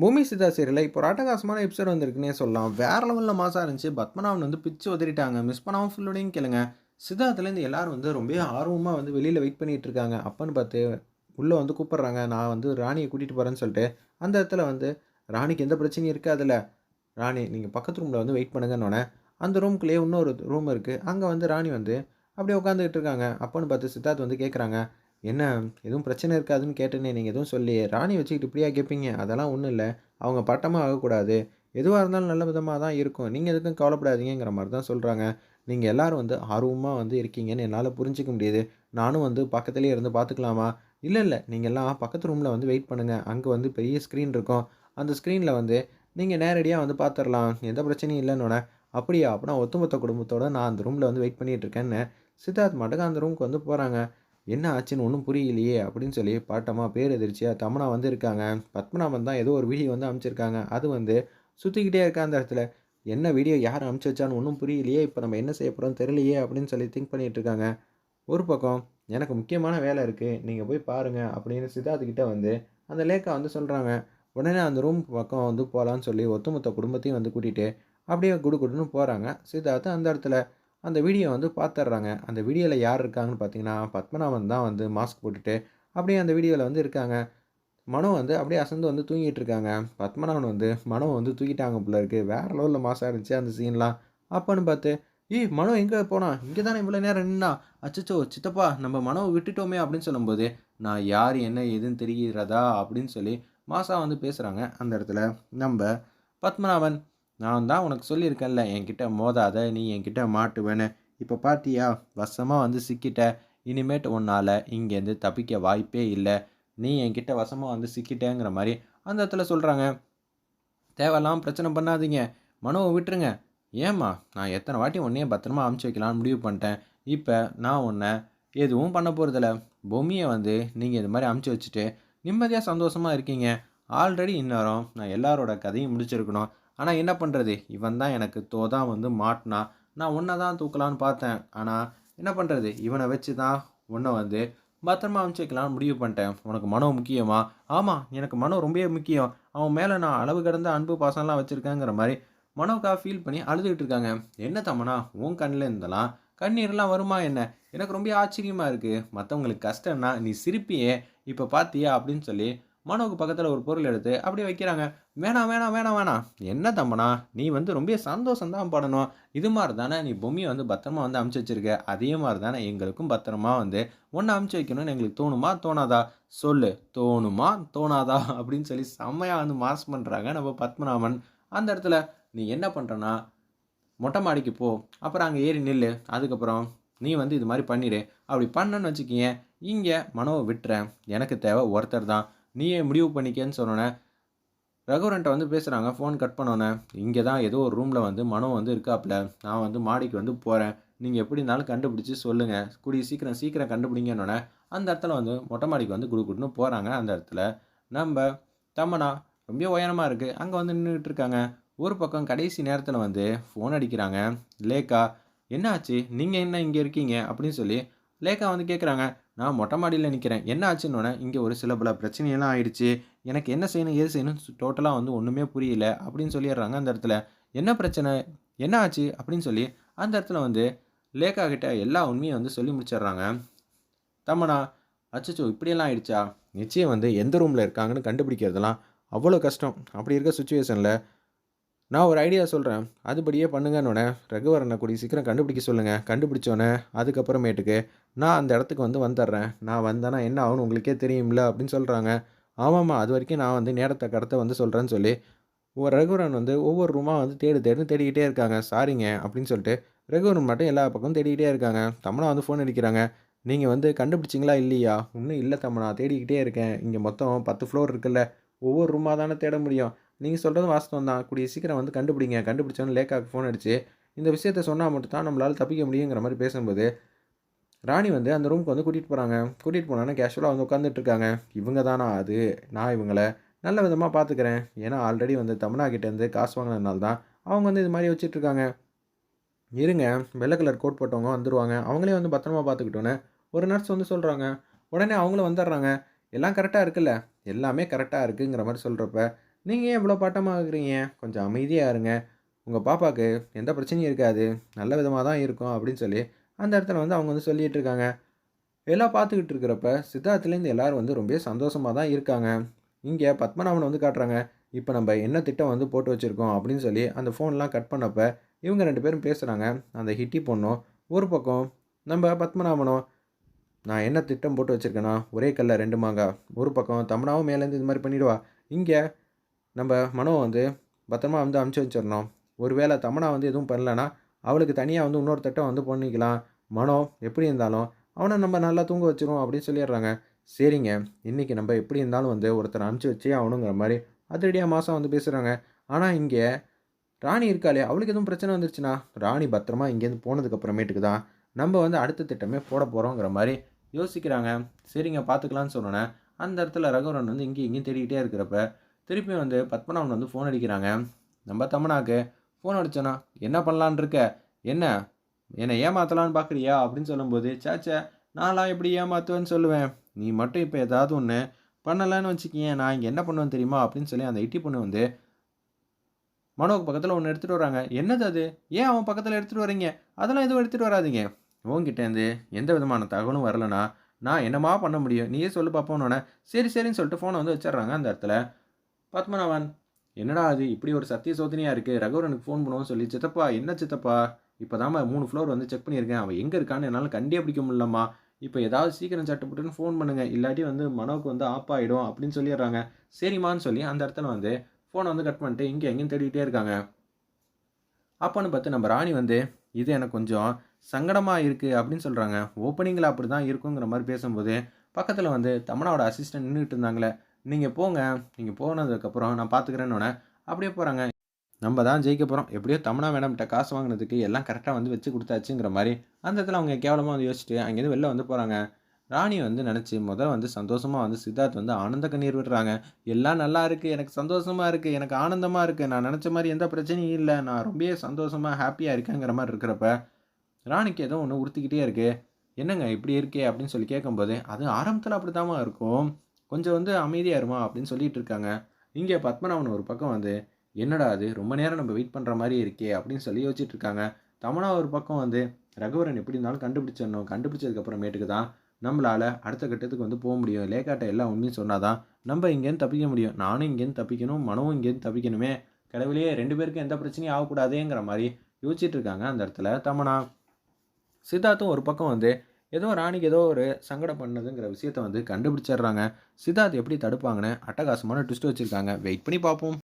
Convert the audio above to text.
பூமி சிதா சீரியலில் இப்போ ஒரு அட்டகாசமான எபிசோட் வந்திருக்குன்னே சொல்லலாம். வேற லெவலில் மாசாக இருந்துச்சு. பத்மநாபன் வந்து பிச்சு உதறிட்டாங்க. மிஸ் பண்ணாமல் ஃபுல்லோடையும் கேளுங்க. சித்தார்த்துலேருந்து எல்லாரும் வந்து ரொம்ப ஆர்வமாக வந்து வெளியில் வெயிட் பண்ணிகிட்டு இருக்காங்க. அப்பன்னு பார்த்து உள்ளே வந்து கூப்பிட்றாங்க. நான் வந்து ராணியை கூட்டிகிட்டு போகிறேன்னு சொல்லிட்டு அந்த இடத்துல வந்து ராணிக்கு எந்த பிரச்சனையும் இருக்காதுல்ல. ராணி நீங்கள் பக்கத்து ரூமில் வந்து வெயிட் பண்ணுங்கன்னொன்னே அந்த ரூம்குள்ளேயே இன்னொரு ரூம் இருக்குது அங்கே வந்து ராணி வந்து அப்படியே உட்காந்துக்கிட்டு இருக்காங்க. அப்பன்னு பார்த்து சித்தார்த் வந்து கேட்குறாங்க என்ன எதுவும் பிரச்சனை இருக்காதுன்னு கேட்டேனே நீங்கள் எதுவும் சொல்லி ராணி வச்சுக்கிட்டு இப்படியா கேட்பீங்க அதெல்லாம் ஒன்றும் இல்லை. அவங்க பட்டமாக ஆகக்கூடாது. எதுவாக இருந்தாலும் நல்ல விதமாக தான் இருக்கும். நீங்கள் எதுக்கும் கவலைப்படாதீங்கிற மாதிரி தான் சொல்கிறாங்க நீங்கள் எல்லோரும் வந்து ஆர்வமாக வந்து இருக்கீங்கன்னு என்னால் புரிஞ்சிக்க முடியுது. நானும் வந்து பக்கத்துலேயே இருந்து பார்த்துக்கலாமா இல்லை இல்லை. நீங்கள் எல்லாம் பக்கத்து ரூமில் வந்து வெயிட் பண்ணுங்கள் அங்கே வந்து பெரிய ஸ்க்ரீன் இருக்கும். அந்த ஸ்க்ரீனில் வந்து நீங்கள் நேரடியாக வந்து பார்த்துடலாம் எந்த பிரச்சனையும் இல்லைன்னொன்னே அப்படியா? அப்படின்னா ஒத்துமொத்த குடும்பத்தோடு நான் அந்த ரூமில் வந்து வெயிட் பண்ணிகிட்டு இருக்கேன்னு. சித்தார்த் மட்டும் அந்த ரூமுக்கு வந்து போகிறாங்க என்ன ஆச்சுன்னு ஒன்றும் புரியலையே அப்படின்னு சொல்லி பாட்டம்மா பேர் எதிர்ச்சியாக தமனா வந்து இருக்காங்க பத்மநாபன் தான் ஏதோ ஒரு வீடியோ வந்து அமைச்சிருக்காங்க. அது வந்து சுற்றிக்கிட்டே இருக்கா அந்த இடத்துல. என்ன வீடியோ யார் அமுச்சு வச்சான்னு ஒன்றும் புரியலையே. இப்போ நம்ம என்ன செய்ய போகிறோம் தெரியலையே அப்படின்னு சொல்லி திங்க் பண்ணிகிட்டு இருக்காங்க. ஒரு பக்கம் எனக்கு முக்கியமான வேலை இருக்குது நீங்கள் போய் பாருங்கள் அப்படின்னு சித்தார்த்துக்கிட்ட வந்து அந்த லேக்கா வந்து சொல்கிறாங்க உடனே அந்த ரூம் பக்கம் வந்து போகலான்னு சொல்லி ஒத்தமொத்த குடும்பத்தையும் வந்து கூட்டிகிட்டு அப்படியே குடு குடுன்னு போகிறாங்க சித்தார்த்து அந்த இடத்துல அந்த வீடியோ வந்து பார்த்துட்றாங்க அந்த வீடியோவில் யார் இருக்காங்கன்னு பார்த்தீங்கன்னா பத்மநாபன் தான் வந்து மாஸ்க் போட்டுட்டு அப்படியே அந்த வீடியோவில் வந்து இருக்காங்க. மனோ வந்து அப்படியே அசந்து வந்து தூங்கிட்டு இருக்காங்க. பத்மநாபன் வந்து மனோ வந்து தூக்கிட்டாங்க போல இருக்குது வேறு லெவலில் மாசாக இருந்துச்சு அந்த சீன்லாம் அப்போன்னு பார்த்து ஏய் மனோ எங்கே போனா? இங்கே தானே இவ்வளோ நேரம் நின்னா? அச்சச்சோ சித்தப்பா நம்ம மனோவை விட்டுட்டோமே அப்படின்னு சொல்லும்போது நான் யார் என்ன எதுன்னு தெரிகிறதா? அப்படின்னு சொல்லி மாசா வந்து பேசுகிறாங்க அந்த இடத்துல நம்ம பத்மநாபன் நான் தான் உனக்கு சொல்லியிருக்கேன்ல என்கிட்ட மோதாத நீ என்கிட்ட மாட்டுவேன்னு. இப்போ பார்த்தியா வசமாக வந்து சிக்கிட்ட. இனிமேட்டு உன்னால் இங்கேருந்து தப்பிக்க வாய்ப்பே இல்லை. நீ என்கிட்ட வசமாக வந்து சிக்கிட்டேங்கிற மாதிரி அந்த இடத்துல சொல்கிறாங்க தேவையில்லாமல் பிரச்சனை பண்ணாதீங்க. மனுவை விட்டுருங்க. ஏம்மா நான் எத்தனை வாட்டி உன்னையே பத்திரமா அமுச்சு வைக்கலாம்னு முடிவு பண்ணிட்டேன். இப்போ நான் உன்னை எதுவும் பண்ண போகிறதில்ல பொம்மியை வந்து நீங்கள் இது மாதிரி அமுச்சு வச்சுட்டு நிம்மதியாக சந்தோஷமாக இருக்கீங்க. ஆல்ரெடி இந்நேரம் நான் எல்லாரோட கதையும் முடிச்சிருக்கணும். ஆனால் என்ன பண்ணுறது இவன் தான் எனக்கு தோதான் வந்து மாட்டினா நான் உன்னை தான் தூக்கலான்னு பார்த்தேன். ஆனால் என்ன பண்ணுறது இவனை வச்சு தான் உன்னை வந்து பத்திரமா அனுப்பிச்சிக்கலாம்னு முடிவு பண்ணிட்டேன். உனக்கு மனம் முக்கியமா? ஆமாம் எனக்கு மனம் ரொம்பவே முக்கியம். அவன் மேலே நான் அளவு கடந்த அன்பு பாசம்லாம் வச்சுருக்கேங்கிற மாதிரி மனோக்கா ஃபீல் பண்ணி அழுதுகிட்டு இருக்காங்க. என்ன தம்மனா உன் கண்ணில் இருந்தெல்லாம் கண்ணீர்லாம் வருமா என்ன? எனக்கு ரொம்ப ஆச்சரியமாக இருக்குது மற்றவங்களுக்கு கஷ்டம்னா நீ சிரிப்பியே இப்போ பார்த்தியா அப்படின்னு சொல்லி மனோவுக்கு பக்கத்தில் ஒரு பொருள் எடுத்து அப்படியே வைக்கிறாங்க. வேணாம் வேணாம் வேணாம் வேணாம். என்ன தம்பனா நீ வந்து ரொம்ப சந்தோஷம் தான் படணும். இது மாதிரி தானே நீ பொம்மியை வந்து பத்திரமா வந்து அமுச்சு வச்சிருக்க. அதே மாதிரி தானே எங்களுக்கும் பத்திரமா வந்து ஒன்று அமுச்சு வைக்கணும்னு எங்களுக்கு தோணுமா தோணாதா? சொல்லு தோணுமா தோணாதா? அப்படின்னு சொல்லி செம்மையாக வந்து மாஸ் பண்ணுறாங்க நம்ம பத்மநாபன். அந்த இடத்துல நீ என்ன பண்ணுறனா மொட்டை மாடிக்கு போ. அப்புறம் அங்கே ஏறி நில்லு. அதுக்கப்புறம் நீ வந்து இது மாதிரி பண்ணிடு அப்படி பண்ணன்னு வச்சுக்கிங்க இங்கே மனோவை விட்டுறேன். எனக்கு தேவை ஒருத்தர் தான். நீயே முடிவு பண்ணிக்கன்னு சொன்னோன்னே ரகுவரன்ட்ட வந்து பேசுகிறாங்க ஃபோன் கட் பண்ணோன்னே இங்கே தான் ஏதோ ஒரு ரூமில் வந்து மனோ வந்து இருக்காப்புல நான் வந்து மாடிக்கு வந்து போகிறேன் நீங்கள் எப்படி இருந்தாலும் கண்டுபிடிச்சி சொல்லுங்கள் கூடிய சீக்கிரம் சீக்கிரம் கண்டுபிடிங்கன்னொன்னே அந்த இடத்துல வந்து மொட்டை மாடிக்கு வந்து குடு போகிறாங்க அந்த இடத்துல. நம்ம தம்மனா ரொம்ப உயரமாக இருக்குது அங்கே வந்து நின்றுட்டு இருக்காங்க. ஒரு பக்கம் கடைசி நேரத்தில் வந்து ஃபோன் அடிக்கிறாங்க லேக்கா என்ன ஆச்சு நீங்கள் என்ன இங்கே இருக்கீங்க? அப்படின்னு சொல்லி லேக்கா வந்து கேட்குறாங்க நான் மொட்டை மாடியில் நிற்கிறேன் என்ன ஆச்சுன்னொன்னே இங்கே ஒரு சில பல பிரச்சனையெல்லாம் ஆயிடுச்சு. எனக்கு என்ன செய்யணும் ஏது செய்யணும் டோட்டலாக வந்து ஒன்றுமே புரியல. அப்படின்னு சொல்லிடுறாங்க அந்த இடத்துல. என்ன பிரச்சனை? என்ன ஆச்சு? அப்படின்னு சொல்லி அந்த இடத்துல வந்து லேக்கா கிட்ட எல்லா உண்மையும் வந்து சொல்லி முடிச்சிடுறாங்க. தம்மனா அச்சச்சோ இப்படியெல்லாம் ஆயிடுச்சா? நிச்சயம் வந்து எந்த ரூமில் இருக்காங்கன்னு கண்டுபிடிக்கிறதுலாம் அவ்வளோ கஷ்டம். அப்படி இருக்க சுச்சுவேஷனில் நான் ஒரு ஐடியா சொல்கிறேன் அதுபடியே பண்ணுங்கன்னொடனே ரகுவரனை கூடிய சீக்கிரம் கண்டுபிடிக்க சொல்லுங்கள் கண்டுபிடிச்சோன்னே அதுக்கப்புறமேட்டுக்கு நான் அந்த இடத்துக்கு வந்து வந்துடுறேன். நான் வந்தேன்னா என்ன ஆகும்னு உங்களுக்கே தெரியும்ல அப்படின்னு சொல்கிறாங்க ஆமாம்மா அது வரைக்கும் நான் வந்து நேரத்தை கடத்த வந்து சொல்கிறேன்னு சொல்லி ரகுவரன் வந்து ஒவ்வொரு ரூமாக வந்து தேடு தேடுன்னு தேடிக்கிட்டே இருக்காங்க. சாரிங்க அப்படின்னு சொல்லிட்டு ரகுவரன் மட்டும் எல்லா பக்கமும் தேடிக்கிட்டே இருக்காங்க. தம்மனா வந்து ஃபோன் அடிக்கிறாங்க. நீங்கள் வந்து கண்டுபிடிச்சிங்களா இல்லையா? இன்னும் இல்லை தம்மனா தேடிக்கிட்டே இருக்கேன். இங்கே மொத்தம் பத்து ஃப்ளோர் இருக்குல்ல. ஒவ்வொரு ரூமாக தானே தேட முடியும். நீங்கள் சொல்கிறதும் வாஸ்தவம் தான். கூடிய சீக்கிரம் வந்து கண்டுபிடிங்க. கண்டுபிடிச்சோன்னு லேக்காவுக்கு ஃபோன் அடிச்சு இந்த விஷயத்த சொன்னால் மட்டும் தான் நம்மளால் தப்பிக்க முடியுங்கிற மாதிரி பேசும்போது ராணி வந்து அந்த ரூமுக்கு வந்து கூட்டிகிட்டு போகிறாங்க கூட்டிகிட்டு போனோன்னே கேஷுவலாக வந்து உட்காந்துட்ருக்காங்க இவங்க தானா அது? நான் இவங்கள நல்ல விதமாக பார்த்துக்கிறேன் ஏன்னா ஆல்ரெடி வந்து தமிழா கிட்டேருந்து காசு வாங்கினதுனால தான் அவங்க வந்து இது மாதிரி வச்சிட்ருக்காங்க. இருங்க வெள்ளை கலர் கோட் போட்டவங்க வந்துடுவாங்க அவங்களே வந்து பத்திரமா பார்த்துக்கிட்டோன்னே ஒரு நர்ஸ் வந்து சொல்கிறாங்க உடனே அவங்களும் வந்துடுறாங்க. எல்லாம் கரெக்டாக இருக்குல்ல? எல்லாமே கரெக்டாக இருக்குங்கிற மாதிரி சொல்கிறப்ப நீங்கள் ஏன் இவ்வளோ பாட்டமாக இருக்கிறீங்க கொஞ்சம் அமைதியாக இருங்க. உங்கள் பாப்பாவுக்கு எந்த பிரச்சனையும் இருக்காது. நல்ல விதமாக தான் இருக்கும். அப்படின்னு சொல்லி அந்த இடத்துல வந்து அவங்க வந்து சொல்லிகிட்டு இருக்காங்க எல்லாம் பார்த்துக்கிட்டு இருக்கிறப்ப சித்தார்த்துலேருந்து எல்லோரும் வந்து ரொம்ப சந்தோஷமாக தான் இருக்காங்க. இங்கே பத்மநாபனை வந்து காட்டுறாங்க. இப்போ நம்ம என்ன திட்டம் வந்து போட்டு வச்சுருக்கோம் அப்படின்னு சொல்லி அந்த ஃபோன்லாம் கட் பண்ணப்போ இவங்க ரெண்டு பேரும் பேசுகிறாங்க அந்த ஹிட்டி பொண்ணும் ஒரு பக்கம் நம்ம பத்மநாபனும் நான் என்ன திட்டம் போட்டு வச்சுருக்கேன்னா ஒரே கல்ல ரெண்டு மாங்காய் ஒரு பக்கம் தமிழாவும் மேலேருந்து இது மாதிரி பண்ணிவிடுவா இங்கே நம்ம மனோ வந்து பத்திரமா வந்து அமுச்சு வச்சிடணும். ஒருவேளை தமனா வந்து எதுவும் பண்ணலன்னா அவளுக்கு தனியாக வந்து இன்னொரு திட்டம் வந்து பண்ணிக்கலாம். மனோ எப்படி இருந்தாலும் அவனை நம்ம நல்லா தூங்க வச்சிருவோம் அப்படின்னு சொல்லிடுறாங்க. சரிங்க இன்றைக்கி நம்ம எப்படி இருந்தாலும் வந்து ஒருத்தர் அனுப்பிச்சி வச்சே ஆகணுங்கிற மாதிரி அதிரடியாக மாதம் வந்து பேசுகிறாங்க ஆனால் இங்கே ராணி இருக்காளே அவளுக்கு எதுவும் பிரச்சனை வந்துருச்சுன்னா? ராணி பத்திரமா இங்கேருந்து போனதுக்கப்புறமேட்டுக்கு தான் நம்ம வந்து அடுத்த திட்டமே போட போகிறோங்கிற மாதிரி யோசிக்கிறாங்க. சரிங்க பார்த்துக்கலான்னு சொன்னோன்னே அந்த இடத்துல ரகுவரன் வந்து இங்கேயும் இங்கேயும் தேடிக்கிட்டே இருக்கிறப்ப திருப்பி வந்து பத்மநாபன் வந்து ஃபோன் அடிக்கிறாங்க. நம்ம தமனாக்கு ஃபோன் அடித்தோண்ணா என்ன பண்ணலான் இருக்க என்ன? என்னை ஏமாத்தலான்னு பார்க்குறியா அப்படின்னு சொல்லும்போது சேச்சே நான்லாம் எப்படி ஏமாத்துவேன்னு சொல்லுவேன்? நீ மட்டும் இப்போ ஏதாவது ஒன்று பண்ணலைன்னு வச்சுக்கிங்க நான் இங்கே என்ன பண்ணுவேன் தெரியுமா? அப்படின்னு சொல்லி அந்த இட்டி பொண்ணு வந்து மனோக்கு பக்கத்தில் ஒன்று எடுத்துகிட்டு வராங்க. என்னது அது? ஏன் அவன் பக்கத்தில் எடுத்துகிட்டு வரீங்க? அதெல்லாம் எதுவும் எடுத்துகிட்டு வராதிங்க. உங்ககிட்டேருந்து எந்த விதமான தகவலும் வரலனா நான் என்னமா பண்ண முடியும்? நீயே சொல்லு பார்ப்போன்னொன்னே சரி சரின்னு சொல்லிட்டு ஃபோனை வந்து வச்சிடுறாங்க அந்த இடத்துல. பத்மநாபன் என்னடா அது? இப்படி ஒரு சத்திய சோதனையாக இருக்குது ரகுவரனுக்கு ஃபோன் பண்ணுவோம்னு சொல்லி சித்தப்பா என்ன சித்தப்பா? இப்போ தான் மூணு ஃப்ளோர் வந்து செக் பண்ணியிருக்கேன். அவன் எங்கே இருக்கான்னு என்னால் கண்டே பிடிக்க முடியலம்மா. இப்போ ஏதாவது சீக்கிரம் சட்டப்பட்டுன்னு ஃபோன் பண்ணுங்கள் இல்லாட்டி வந்து மனோவுக்கு வந்து ஆப் ஆகிடும் அப்படின்னு சொல்லிடுறாங்க. சரிம்மான்னு சொல்லி அந்த இடத்துல வந்து ஃபோனை வந்து கட் பண்ணிட்டு இங்கே எங்கேயும் தேடிக்கிட்டே இருக்காங்க. அப்போன்னு பார்த்து நம்ம ராணி வந்து இது எனக்கு கொஞ்சம் சங்கடமாக இருக்குது அப்படின்னு சொல்கிறாங்க ஓப்பனிங்கில் அப்படி தான் இருக்குங்கிற மாதிரி பேசும்போது பக்கத்தில் வந்து தமனாவோட அசிஸ்டன்ட் நின்றுட்டு இருந்தாங்களே நீங்கள் போங்க நீங்கள் போனதுக்கப்புறம் நான் பார்த்துக்கிறேன்னொன்னே அப்படியே போகிறாங்க நம்ம தான் ஜெயிக்க போகிறோம் எப்படியோ தமிழா மேடம்கிட்ட காசு வாங்கினதுக்கு எல்லாம் கரெக்டாக வந்து வச்சு கொடுத்தாச்சுங்கிற மாதிரி அந்த இடத்துல அவங்க கேவலமாக வந்து யோசிச்சுட்டு அங்கேருந்து வெளில வந்து போகிறாங்க ராணி வந்து நினச்சி முதல் வந்து சந்தோஷமாக வந்து சித்தார்த் வந்து ஆனந்த கண்ணீர் விடுறாங்க. எல்லாம் நல்லா இருக்குது எனக்கு சந்தோஷமாக இருக்குது எனக்கு ஆனந்தமாக இருக்குது நான் நினச்ச மாதிரி எந்த பிரச்சனையும் இல்லை. நான் ரொம்பவே சந்தோஷமாக ஹாப்பியாக இருக்கேங்கிற மாதிரி இருக்கிறப்ப ராணிக்கு ஏதோ ஒன்று உறுத்திக்கிட்டே இருக்குது என்னங்க இப்படி இருக்கே அப்படின்னு சொல்லி கேட்கும்போது அது ஆரம்பத்தில் அப்படி தாமா இருக்கும். கொஞ்சம் வந்து அமைதியாக இருமா அப்படின்னு சொல்லிட்டு இருக்காங்க. இங்கே பத்மநாபன் ஒரு பக்கம் வந்து என்னடா அது ரொம்ப நேரம் நம்ம வெயிட் பண்ணுற மாதிரி இருக்கே அப்படின்னு சொல்லி யோசிச்சுட்டு இருக்காங்க. தமனா ஒரு பக்கம் வந்து ரகுவரன் எப்படி இருந்தாலும் கண்டுபிடிச்சிடணும். கண்டுபிடிச்சதுக்கப்புறமேட்டுக்கு தான். நம்மளால் அடுத்த கட்டத்துக்கு வந்து போக முடியும். லேக்காட்ட எல்லாம் உண்மையும் சொன்னால் தான் நம்ம இங்கேருந்து தப்பிக்க முடியும். நானும் இங்கேருந்து தப்பிக்கணும். மனவும் இங்கேருந்து தப்பிக்கணுமே. கடவுளையே ரெண்டு பேருக்கும் எந்த பிரச்சனையும் ஆகக்கூடாதேங்கிற மாதிரி யோசிச்சுட்டு இருக்காங்க அந்த இடத்துல தமனா. சித்தார்த்தும் ஒரு பக்கம் வந்து ஏதோ ராணிக்கு ஏதோ ஒரு சங்கடம் பண்ணதுங்கிற விஷயத்த வந்து கண்டுபிடிச்சிடுறாங்க. சித்தார்த் எப்படி தடுப்பாங்கன்னு அட்டகாசமான ட்விஸ்ட் வச்சுருக்காங்க. வெயிட் பண்ணி பார்ப்போம்.